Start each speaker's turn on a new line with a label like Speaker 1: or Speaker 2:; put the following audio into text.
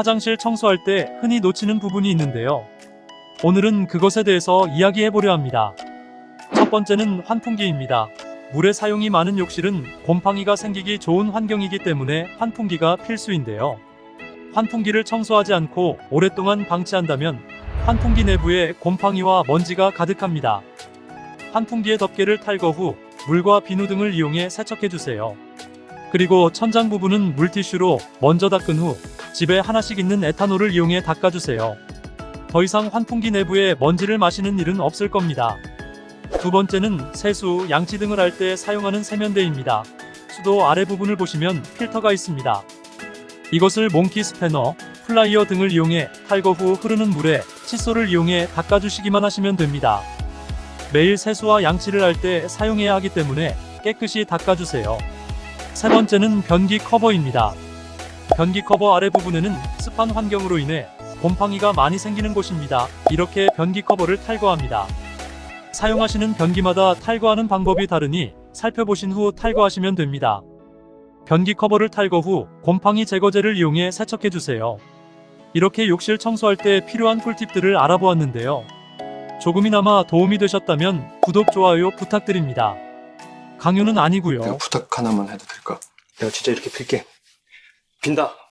Speaker 1: 화장실 청소할 때 흔히 놓치는 부분이 있는데요. 오늘은 그것에 대해서 이야기해 보려 합니다. 첫 번째는 환풍기입니다. 물의 사용이 많은 욕실은 곰팡이가 생기기 좋은 환경이기 때문에 환풍기가 필수인데요. 환풍기를 청소하지 않고 오랫동안 방치한다면 환풍기 내부에 곰팡이와 먼지가 가득합니다. 환풍기의 덮개를 탈거 후 물과 비누 등을 이용해 세척해 주세요. 그리고 천장 부분은 물티슈로 먼저 닦은 후 집에 하나씩 있는 에탄올을 이용해 닦아주세요. 더 이상 환풍기 내부에 먼지를 마시는 일은 없을 겁니다. 두 번째는 세수, 양치 등을 할 때 사용하는 세면대입니다. 수도 아래 부분을 보시면 필터가 있습니다. 이것을 몽키 스패너, 플라이어 등을 이용해 탈거 후 흐르는 물에 칫솔을 이용해 닦아주시기만 하시면 됩니다. 매일 세수와 양치를 할 때 사용해야 하기 때문에 깨끗이 닦아주세요. 세 번째는 변기 커버입니다. 변기 커버 아래 부분에는 습한 환경으로 인해 곰팡이가 많이 생기는 곳입니다. 이렇게 변기 커버를 탈거합니다. 사용하시는 변기마다 탈거하는 방법이 다르니 살펴보신 후 탈거하시면 됩니다. 변기 커버를 탈거 후 곰팡이 제거제를 이용해 세척해 주세요. 이렇게 욕실 청소할 때 필요한 꿀팁들을 알아보았는데요. 조금이나마 도움이 되셨다면 구독, 좋아요 부탁드립니다. 강요는 아니고요.
Speaker 2: 내가 부탁 하나만 해도 될까? 내가 진짜 이렇게 빌게. 빈다.